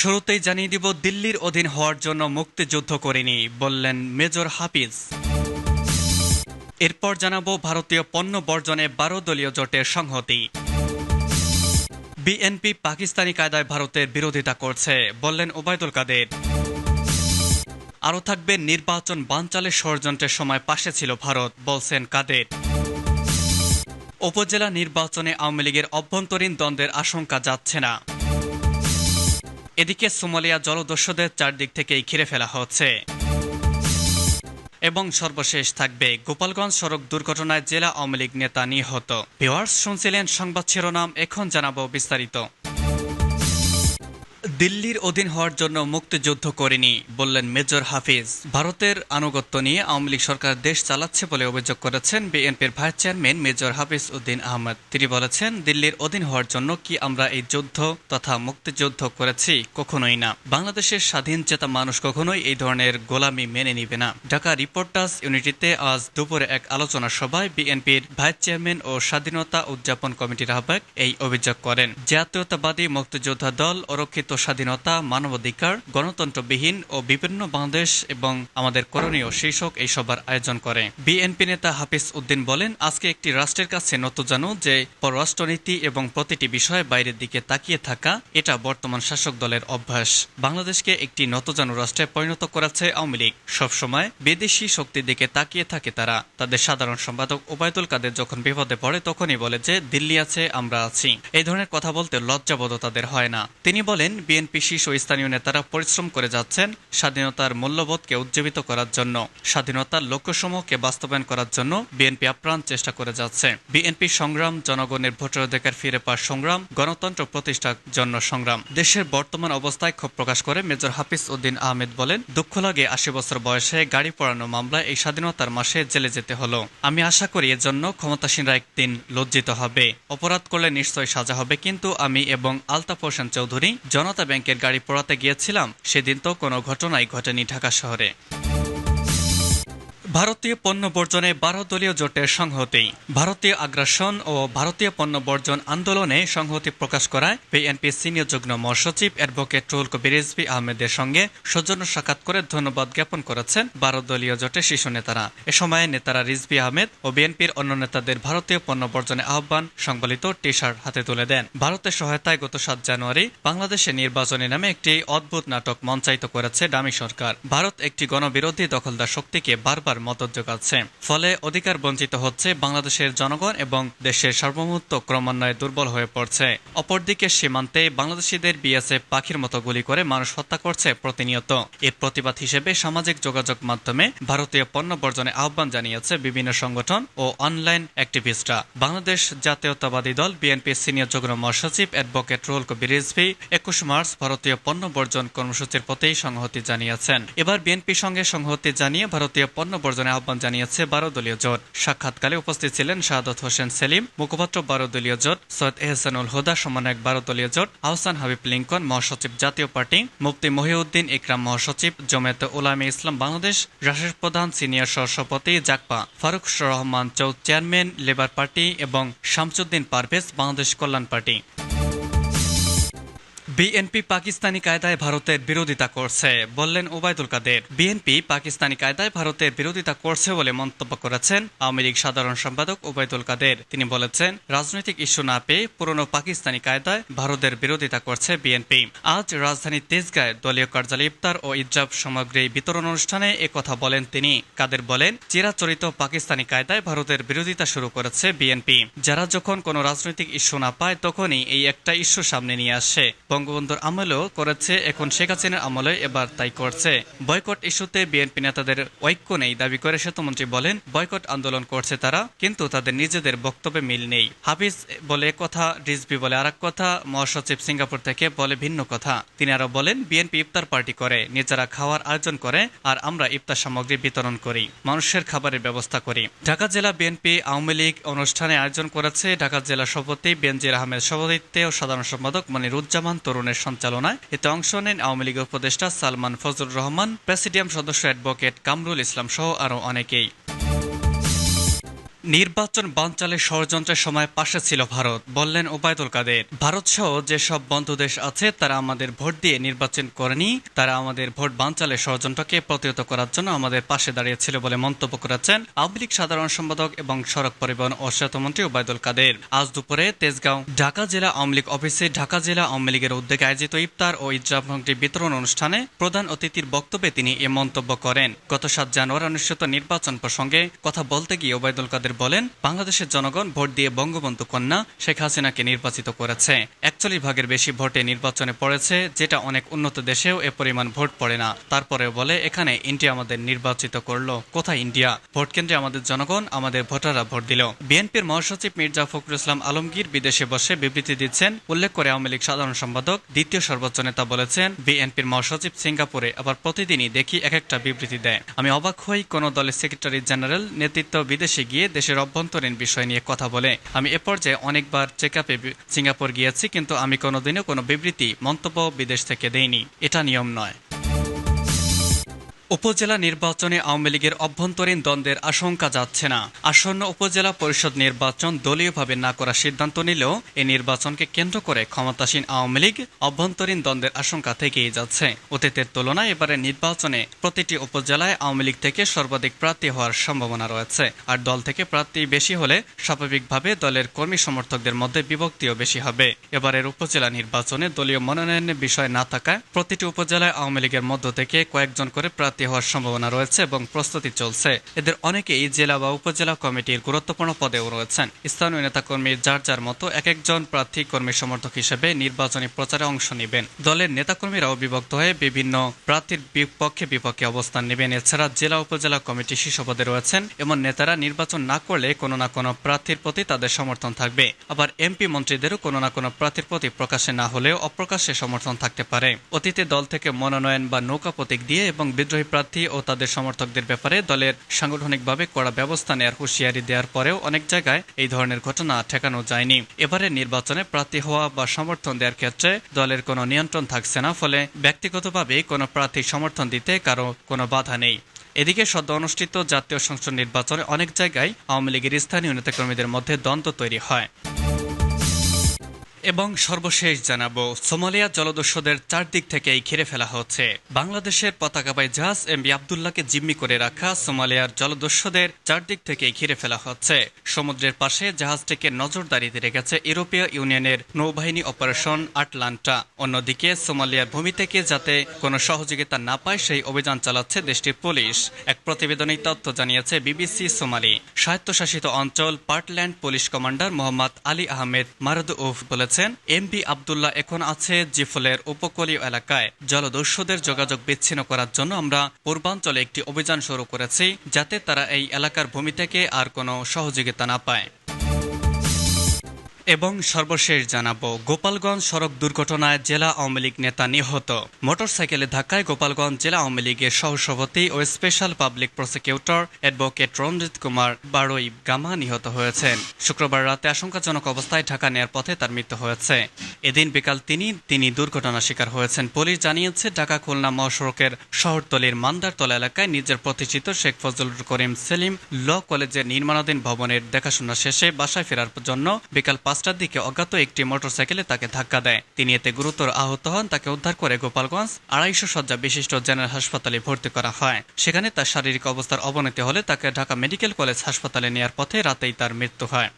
শুরুতেই জানিয়ে দিব, দিল্লির অধীন হওয়ার জন্য মুক্তিযুদ্ধ করিনি, বললেন মেজর হাফিজ। এরপর জানাব, ভারতীয় পণ্য বর্জনে বারো দলীয় জোটের সংহতি। বিএনপি পাকিস্তানি কায়দায় ভারতের বিরোধিতা করছে, বললেন ওবায়দুল কাদের। আরও থাকবে, নির্বাচন বানচালের ষড়যন্ত্রের সময় পাশে ছিল ভারত, বলছেন কাদের। উপজেলা নির্বাচনে আওয়ামী লীগের অভ্যন্তরীণ দ্বন্দ্বের আশঙ্কা যাচ্ছে না। এদিকে সোমালিয়া জলদস্যুদের চারদিক থেকেই ঘিরে ফেলা হচ্ছে। এবং সর্বশেষ থাকবে গোপালগঞ্জ সড়ক দুর্ঘটনায় জেলা আওয়ামী লীগ নেতা নিহত। ভিওয়ার্স শুনছিলেন সংবাদ শিরোনাম, এখন জানাব বিস্তারিত। দিল্লির অধীন হওয়ার জন্য মুক্তিযুদ্ধ করেনি, বললেন মেজর হাফিজ। ভারতের আনুগত্য নিয়ে আওয়ামী লীগ সরকার দেশ চালাচ্ছে বলে অভিযোগ করেছেন বিএনপির vice chairman major Hafiz Uddin Ahmed. তিনি বলেছেন, দিল্লির অধীন হওয়ার জন্য কি আমরা এই যুদ্ধ তথা মুক্তিযুদ্ধ করেছি কখনোই না। বাংলাদেশের স্বাধীন চেতা মানুষ কখনোই এই ধরনের গোলামি মেনে নিবে না। ঢাকা রিপোর্টার্স ইউনিটিতে আজ দুপুরে এক আলোচনা সভায় বিএনপির ভাইস চেয়ারম্যান ও স্বাধীনতা উদযাপন কমিটির আহ্বায়ক এই অভিযোগ করেন। জাতীয়তাবাদী মুক্তিযোদ্ধা দল অরক্ষিত স্বাধীনতা, মানবাধিকার, গণতন্ত্রবিহীন ও বিভিন্ন বাংলাদেশ এবং আমাদের করণীয় শীর্ষক এই সভার আয়োজন করে। বিএনপি নেতা হাফিজ উদ্দিন বলেন, আজকে একটি রাষ্ট্রের কাছে জানো যে পররাষ্ট্রনীতি এবং প্রতিটি বিষয়ে বাইরের দিকে তাকিয়ে থাকা, এটা বর্তমান শাসক দলের অভ্যাস। বাংলাদেশকে একটি নতজানু রাষ্ট্রে পরিণত করেছে আওয়ামী লীগ। সবসময় বিদেশি শক্তির দিকে তাকিয়ে থাকে তারা। তাদের সাধারণ সম্পাদক ওবায়দুল কাদের যখন বিপদে পড়ে, তখনই বলে যে, দিল্লি আছে, আমরা আছি। এই ধরনের কথা বলতে লজ্জাবোধ তাদের হয় না। তিনি বলেন, বিএনপি শীর্ষ স্থানীয় নেতারা পরিশ্রম করে যাচ্ছেন স্বাধীনতার মূল্যবোধকে উজ্জীবিত করার জন্য। স্বাধীনতার লক্ষ্যসমূহকে বাস্তবায়ন করার জন্য বিএনপি আপ্রাণ চেষ্টা করে যাচ্ছে। বিএনপি সংগ্রাম, জনগণের ভোটাধিকার ফিরে পাওয়ার সংগ্রাম, গণতন্ত্র প্রতিষ্ঠার জন্য সংগ্রাম। দেশের বর্তমান অবস্থায় ক্ষোভ প্রকাশ করে মেজর হাফিজ উদ্দিন আহমেদ বলেন, দুঃখ লাগে আশি বছর বয়সে গাড়ি পড়ানো মামলায় এই স্বাধীনতার মাসে জেলে যেতে হলো। আমি আশা করি এর জন্য ক্ষমতাসীনরা একদিন লজ্জিত হবে। অপরাধ করলে নিশ্চয় সাজা হবে, কিন্তু আমি এবং আলতাফ হোসেন চৌধুরী জনতা ব্যাংকের গাড়ি পড়াতে গিয়েছিলাম সেদিন তো কোনো ঘটনাই ঘটেনি ঢাকা শহরে। ভারতীয় পণ্য বর্জনে বারো দলীয় জোটের সংহতি। ভারতীয় আগ্রাসন ও ভারতীয় পণ্য বর্জন আন্দোলনে সংহতি প্রকাশ করায় বিএনপি সিনিয়র যুগ্ম মহাসচিব অ্যাডভোকেট রুল কবির রিজভি আহমেদের সঙ্গে সৌজন্য সাক্ষাৎ করে ধন্যবাদ জ্ঞাপন করেছেন বারো দলীয় জোটের শীর্ষ নেতারা। এ সময় নেতারা রিজভি আহমেদ ও বিএনপির অন্য নেতাদের ভারতীয় পণ্য বর্জনে আহ্বান সংবলিত টি শার্ট হাতে তুলে দেন। ভারতের সহায়তায় গত সাত জানুয়ারি বাংলাদেশে নির্বাচনী নামে একটি অদ্ভুত নাটক মঞ্চায়িত করেছে ডামি সরকার। ভারত একটি গণবিরোধী দখলদার শক্তিকে বারবার মদত যোগাচ্ছে ফলে অধিকার বঞ্চিত হচ্ছে বাংলাদেশের জনগণ এবং দেশের সার্বভৌমত্ব ক্রমান্বয়ে দুর্বল হয়ে পড়ছে। অপরদিকে সীমান্তে বাংলাদেশিদের বিএসএফ পাখির মতো গুলি করে মানুষ হত্যা করছে প্রতিনিয়ত। এর প্রতিবাদ হিসেবে সামাজিক যোগাযোগ মাধ্যমে ভারতীয় পণ্য বর্জনে আহ্বান জানিয়েছে বিভিন্ন সংগঠন ও অনলাইন অ্যাক্টিভিস্টরা। বাংলাদেশ জাতীয়তাবাদী দল বিএনপি সিনিয়র যুগ্ম মহাসচিব অ্যাডভোকেট রুল কবির রিজভি একুশ মার্চ ভারতীয় পণ্য বর্জন কর্মসূচির প্রতি সংহতি জানিয়েছেন। এবার বিএনপির সঙ্গে সংহতি জানিয়ে ভারতীয় পণ্য বর্জনে আহ্বান জানিয়েছে বারো দলীয় জোট। সাক্ষাৎকালে উপস্থিত ছিলেন শাহাদত হোসেন সেলিম, মুখপাত্র বারো দলীয় জোট, সৈয়দ এহসানুল হুদা, সমন্বয়ক বারো দলীয় জোট, আহসান হাবিব লিঙ্কন, মহাসচিব জাতীয় পার্টি, মুফতি মহিউদ্দিন ইকরাম, মহাসচিব জমেত উলামে ইসলাম বাংলাদেশ রাষ্ট্রের প্রধান সিনিয়র সহসভাপতি জাকপা, ফারুক রহমান চৌধ চেয়ারম্যান, লেবার পার্টি এবং শামসুদ্দিন পারভেজ, বাংলাদেশ কল্যাণ পার্টি। বিএনপি পাকিস্তানি কায়দায় ভারতের বিরোধিতা করছে বললেন ওবায়দুল কাদের। বিএনপি পাকিস্তানি কায়দায় ভারতের বিরোধিতা করছে বলে মন্তব্য করেছেন আওয়ামী লীগ সাধারণ সম্পাদক ওবায়দুল কাদের। তিনি বলেছেন, রাজনৈতিক ইস্যু না পেয়ে পুরনো পাকিস্তানি কায়দায় ভারতের বিরোধিতা করছে বিএনপি। আজ রাজধানীর তেজগাঁয় দলীয় কার্যালয় ইফতার ও ইজাব সামগ্রী বিতরণ অনুষ্ঠানে কথা বলেন তিনি। কাদের বলেন, চিরাচরিত পাকিস্তানি কায়দায় ভারতের বিরোধিতা শুরু করেছে বিএনপি। যারা যখন কোনো রাজনৈতিক ইস্যু না পায়, তখনই এই একটা ইস্যু সামনে নিয়ে আসে। বঙ্গবন্ধুর আমলেও করেছে। এখন শেখ হাসিনার আমলে এবার তাই করছে। বয়কট ইস্যুতে বিএনপি নেতাদের ঐক্য নেই দাবি করে সেতুমন্ত্রী বলেন, বয়কট আন্দোলন করছে তারা, কিন্তু তাদের নিজেদের বক্তব্যে মিল নেই। হাফিজ বলে কথা রিজবি বলে আর কথা, মহাসচিব সিঙ্গাপুর থেকে বলে ভিন্ন কথা। তিনি আরও বলেন, বিএনপি ইফতার পার্টি করে, নিজেরা খাওয়ার আয়োজন করে, আর আমরা ইফতার সামগ্রী বিতরণ করি, মানুষের খাবারের ব্যবস্থা করি। ঢাকা জেলা বিএনপি আওয়ামী লীগ অনুষ্ঠানে আয়োজন করেছে ঢাকা জেলা সভাপতি বেনজির আহমেদ সভাপতিত্বে ও সাধারণ সম্পাদক মনিরুজ্জামান তরুণের সঞ্চালনায়। এতে অংশ নেন আওয়ামী লীগের উপদেষ্টা সালমান ফজলুর রহমান, প্রেসিডিয়াম সদস্য অ্যাডভোকেট কামরুল ইসলাম সহ আরও অনেকেই। নির্বাচন বানচালের ষড়যন্ত্রের সময় পাশে ছিল ভারত, বললেন ওবায়দুল কাদের। ভারত সহ যেসব বন্ধু দেশ আছে, তারা আমাদের ভোট দিয়ে নির্বাচন করেনি, তারা আমাদের ভোট বানচালের ষড়যন্ত্রকে প্রতিহত করার জন্য আমাদের পাশে দাঁড়িয়েছিল বলে মন্তব্য করেছেন আওয়ামী লীগ সাধারণ সম্পাদক এবং সড়ক পরিবহন ও সেতুমন্ত্রী ওবায়দুল কাদের। আজ দুপুরে তেজগাঁও, ঢাকা জেলা আওয়ামী লীগ অফিসে ঢাকা জেলা আওয়ামী লীগের উদ্যোগে আয়োজিত ইফতার ও ইজাফটি বিতরণ অনুষ্ঠানে প্রধান অতিথির বক্তব্যে তিনি এ মন্তব্য করেন। গত সাত জানুয়ারি অনুষ্ঠিত নির্বাচন প্রসঙ্গে কথা বলতে গিয়ে ওবায়দুল কাদের বলেন, বাংলাদেশের জনগণ ভোট দিয়ে বঙ্গবন্ধু কন্যা শেখ হাসিনাকে নির্বাচিত করেছে। একচল্লিশ ভাগের বেশি ভোটে নির্বাচনে পড়েছে, যেটা অনেক উন্নত দেশেও এ পরিমাণ ভোট পড়ে না। তারপরে বলে, এখানে ইন্ডিয়া আমাদের নির্বাচিত করল। কোথায় ইন্ডিয়া? ভোট কেন্দ্রে আমাদের জনগণ, আমাদের ভোটাররা ভোট দিল। বিএনপির মহাসচিব মির্জা ফখরুল ইসলাম আলমগীর বিদেশে বসে বিবৃতি দিচ্ছেন। উল্লেখ করে আওয়ামী লীগ সাধারণ সম্পাদক, দ্বিতীয় সর্বোচ্চ নেতা বলেছেন, বিএনপির মহাসচিব সিঙ্গাপুরে আবার প্রতিদিনই দেখি এক একটা বিবৃতি দেয়। আমি অবাক হই, কোন দলের সেক্রেটারি জেনারেল নেতৃত্ব বিদেশে গিয়ে দেশের অভ্যন্তরীণ বিষয় নিয়ে কথা বলে, আমি এ পর্যায়ে অনেকবার চেক আপে সিঙ্গাপুর গিয়েছি, কিন্তু আমি কোনোদিনও কোনো বিবৃতি, মন্তব্য বিদেশ থেকে দেইনি। এটা নিয়ম নয়। উপজেলা নির্বাচনে আওয়ামী লীগের অভ্যন্তরীণ দ্বন্দ্বের আশঙ্কা যাচ্ছে না। আসন্ন উপজেলা পরিষদ নির্বাচন দলীয়ভাবে না করার সিদ্ধান্ত নিলেও এই নির্বাচনকে কেন্দ্র করে ক্ষমতাসীন আওয়ামী লীগ অভ্যন্তরীণ দ্বন্দ্বের আশঙ্কা থেকেই যাচ্ছে। অতীতের তুলনায় এবারে নির্বাচনে প্রতিটি উপজেলায় আওয়ামী লীগ থেকে সর্বাধিক প্রার্থী হওয়ার সম্ভাবনা রয়েছে। আর দল থেকে প্রার্থী বেশি হলে স্বাভাবিকভাবে দলের কর্মী সমর্থকদের মধ্যে বিভক্তিও বেশি হবে। এবারের উপজেলা নির্বাচনে দলীয় মনোনয়নের বিষয় না থাকায় প্রতিটি উপজেলায় আওয়ামী লীগের মধ্য থেকে কয়েকজন করে প্রার্থী প্রার্থী হওয়ার সম্ভাবনা রয়েছে এবং প্রস্তুতি চলছে। এদের অনেকেই জেলা বা উপজেলা কমিটির গুরুত্বপূর্ণ পদেও রয়েছেন। স্থানীয় নেতাকর্মী যার যার মতো এক একজন প্রার্থী কর্মী সমর্থক হিসেবে নির্বাচনী প্রচারে অংশ নেবেন। দলের নেতাকর্মীরাও বিভক্ত হয়ে বিভিন্ন প্রার্থীর বিপক্ষে বিপক্ষে অবস্থান নেবেন। এছাড়া জেলা উপজেলা কমিটি শীর্ষ পদে রয়েছেন এমন নেতারা নির্বাচন না করলে কোনো না কোনো প্রার্থীর প্রতি তাদের সমর্থন থাকবে। আবার এমপি মন্ত্রীদেরও কোনো না কোনো প্রার্থীর প্রতি প্রকাশে না হলেও অপ্রকাশ্যে সমর্থন থাকতে পারে। অতীতে দল থেকে মনোনয়ন বা নৌকা প্রতীক দিয়ে এবং বিদ্রোহী প্রার্থী ও তাদের সমর্থকদের ব্যাপারে দলের সাংগঠনিকভাবে কড়া ব্যবস্থা নেওয়ার হুঁশিয়ারি দেওয়ার পরেও অনেক জায়গায় এই ধরনের ঘটনা ঠেকানো যায়নি। এবারে নির্বাচনে প্রার্থী হওয়া বা সমর্থন দেওয়ার ক্ষেত্রে দলের কোনো নিয়ন্ত্রণ থাকছে না, ফলে ব্যক্তিগতভাবে কোনো প্রার্থী সমর্থন দিতে কারও কোনো বাধা নেই। এদিকে সদ্য অনুষ্ঠিত জাতীয় সংসদ নির্বাচনে অনেক জায়গায় আওয়ামী লীগের স্থানীয় নেতাকর্মীদের মধ্যে দ্বন্দ্ব তৈরি হয়। এবং সর্বশেষ জানাব, সোমালিয়া জলদস্যুদের চারদিক থেকেই ঘিরে ফেলা হচ্ছে। বাংলাদেশের পতাকাবাই জাহাজ এমবি আবদুল্লাহকে জিম্মি করে রাখা সোমালিয়ার জলদস্যুদের চারদিক থেকেই ঘিরে ফেলা হচ্ছে। সমুদ্রের পাশে জাহাজটিকে নজরদারিতে রেখেছে ইউরোপীয় ইউনিয়নের নৌবাহিনী অপারেশন আটলান্টা। অন্যদিকে, সোমালিয়ার ভূমি থেকে যাতে কোনো সহযোগিতা না পায়, সেই অভিযান চালাচ্ছে দেশটির পুলিশ। এক প্রতিবেদনে তথ্য জানিয়েছে বিবিসি সোমালি। স্বায়ত্তশাসিত অঞ্চল Puntland police commander Mohammad Ali Ahmed মারুদউফ বলেছেন বলেছেন এমপি আবদুল্লাহ এখন আছে জিফলের উপকূলীয় এলাকায়। জলদস্যুদের যোগাযোগ বিচ্ছিন্ন করার জন্য আমরা পূর্বাঞ্চলে একটি অভিযান শুরু করেছি, যাতে তারা এই এলাকার ভূমি থেকে আর কোনো সহযোগিতা না পায়। এবং সর্বশেষ জানাব, গোপালগঞ্জ সড়ক দুর্ঘটনায় জেলা আওয়ামী লীগ নেতা নিহত। মোটরসাইকেলে ধাক্কায় গোপালগঞ্জ জেলা আওয়ামী লীগের সহসভাপতি ও special public prosecutor advocate Ranjit Kumar Baroi gamma নিহত হয়েছেন। শুক্রবার রাতে আশঙ্কাজনক অবস্থায় ঢাকা নেয়ার পথে তার মৃত্যু হয়েছে। এদিন বিকাল তিনি তিনি দুর্ঘটনা শিকার হয়েছেন। পুলিশ জানিয়েছে, ঢাকা খুলনা মহাসড়কের শহরতলির মান্দারতলা এলাকায় নিজের প্রতিষ্ঠিত শেখ ফজলুর করিম সেলিম ল কলেজের নির্মাণাধীন ভবনের দেখাশোনা শেষে বাসায় ফেরার জন্য বিকাল পাঁচটার দিকে অজ্ঞাত একটি মোটরসাইকেলে তাকে ধাক্কা দেয়। তিনি এতে গুরুতর আহত হন, তাকে উদ্ধার করে গোপালগঞ্জ আড়াইশো শয্যা বিশিষ্ট জেনারেল হাসপাতালে ভর্তি করা হয়। সেখানে তার শারীরিক অবস্থার অবনতি হলে তাকে ঢাকা মেডিকেল কলেজ হাসপাতালে নেওয়ার পথে রাতেই তার মৃত্যু হয়।